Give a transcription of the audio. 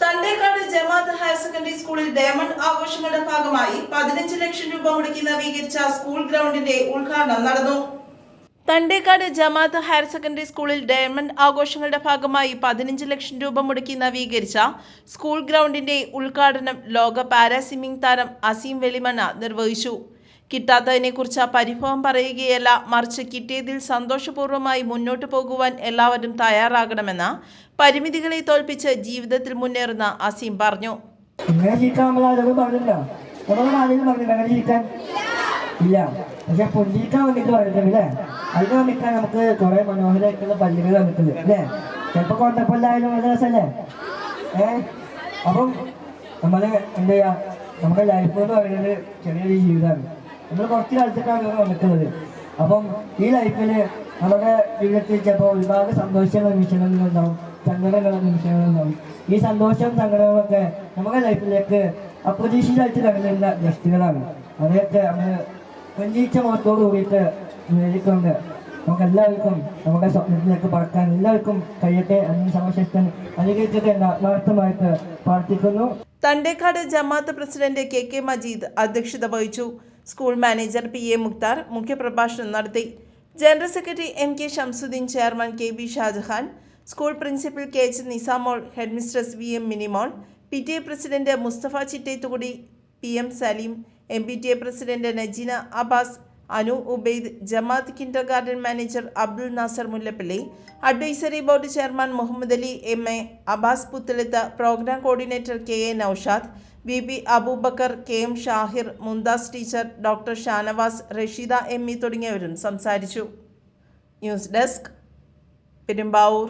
Thandekad Jamaath higher secondary സ്കൂളിൽ diamond ആഘോഷങ്ങളുടെ ഭാഗമായി പതിനഞ്ച് ലക്ഷം രൂപ മുടക്കി നവീകരിച്ച സ്കൂൾ ഗ്രൗണ്ടിന്റെ ഉദ്ഘാടനം നടന്നു. തണ്ടേക്കാട് ജമാഅത്ത് ഹയർ സെക്കൻഡറി സ്കൂളിൽ ഡയമണ്ട് ആഘോഷങ്ങളുടെ ഭാഗമായി പതിനഞ്ച് ലക്ഷം രൂപ മുടക്കി നവീകരിച്ച സ്കൂൾ ഗ്രൗണ്ടിന്റെ ഉദ്ഘാടനം ലോക പാരാ സ്വിമ്മിംഗ് താരം അസീം വെളിമണ്ണ നിർവഹിച്ചു. കിട്ടാത്തതിനെക്കുറിച്ച് പരിഭവം പറയുകയല്ല. മറിച്ച് കിട്ടിയതിൽ സന്തോഷപൂർവമായി മുന്നോട്ടു പോകുവാൻ എല്ലാവരും തയ്യാറാകണമെന്ന് പരിമിതികളെ തോൽപ്പിച്ച് ജീവിതത്തിൽ മുന്നേറുന്ന അസീം പറഞ്ഞു. നമ്മൾ ഇല്ല. പക്ഷെ പുഞ്ചിരിക്കാൻ വേണ്ടിട്ട് പറഞ്ഞിട്ടില്ലേ അതിന് വേണ്ടിയിട്ടാണ് നമുക്ക് കുറെ മനോഹരമായിട്ടുള്ള പള്ളികൾ വന്നിട്ടുണ്ട് അല്ലേ? ചിലപ്പോ കൊണ്ടപ്പല്ലായാലും വളരെ രസമല്ലേ? ഏ? അപ്പം നമ്മൾ എന്താ ചെയ്യാ? നമ്മുടെ ലൈഫ് എന്ന് പറയുന്നത് ചെറിയൊരു ജീവിതമാണ്. നമ്മൾ കുറച്ച് കാലത്തേക്കാണ് വന്നിട്ടുള്ളത്. അപ്പം ഈ ലൈഫിൽ നമ്മുടെ ജീവിതത്തിൽ ചിലപ്പോൾ ഒരുപാട് സന്തോഷമുള്ള നിമിഷങ്ങളുണ്ടാവും സങ്കടമുള്ള നിമിഷങ്ങളുണ്ടാവും ഈ സന്തോഷവും സങ്കടങ്ങളൊക്കെ നമ്മുടെ ലൈഫിലേക്ക് അപ്രതീക്ഷിതമായിട്ട് കടന്നിരുന്ന ഗസ്റ്റുകളാണ് അതൊക്കെ നമ്മൾ പ്രതീക്ഷ മുഖത്തോട് കൂടിയിട്ട് നേരിക്കൊണ്ട് നമുക്ക് എല്ലാവർക്കും നമ്മുടെ സ്വപ്നത്തിലേക്ക് പറക്കാൻ എല്ലാവർക്കും കഴിയട്ടെ അതിന് സമശക്തൻ അനുഗ്രഹിക്കട്ടെ എന്ന് ആത്മാർത്ഥമായിട്ട് പ്രാർത്ഥിക്കുന്നു. Thandekkad Jamaath president K K Majeed അധ്യക്ഷത വഹിച്ചു. School manager P A Mukthar മുഖ്യപ്രഭാഷണം നടത്തി. General secretary M K Shamsudheen chairman K B Shajahan school principal K H Nisamol head mistress V M Minimol P T A president Musthafa Chittethukudi P M Saleem M P T A president Najeena Abbas Anu Ubaid Jamaath kindergarten manager Abdul Nasar Mullappally advisory board chairman Muhammad Ali M. A. Abbas Puthalath programme coordinator K. A. Noushad V. B Abubakar K. M. Shahir Mumthas teacher doctor Shanavas Rasheeda M. E. തുടങ്ങിയവരും സംസാരിച്ചു. News desk Perumbavoor.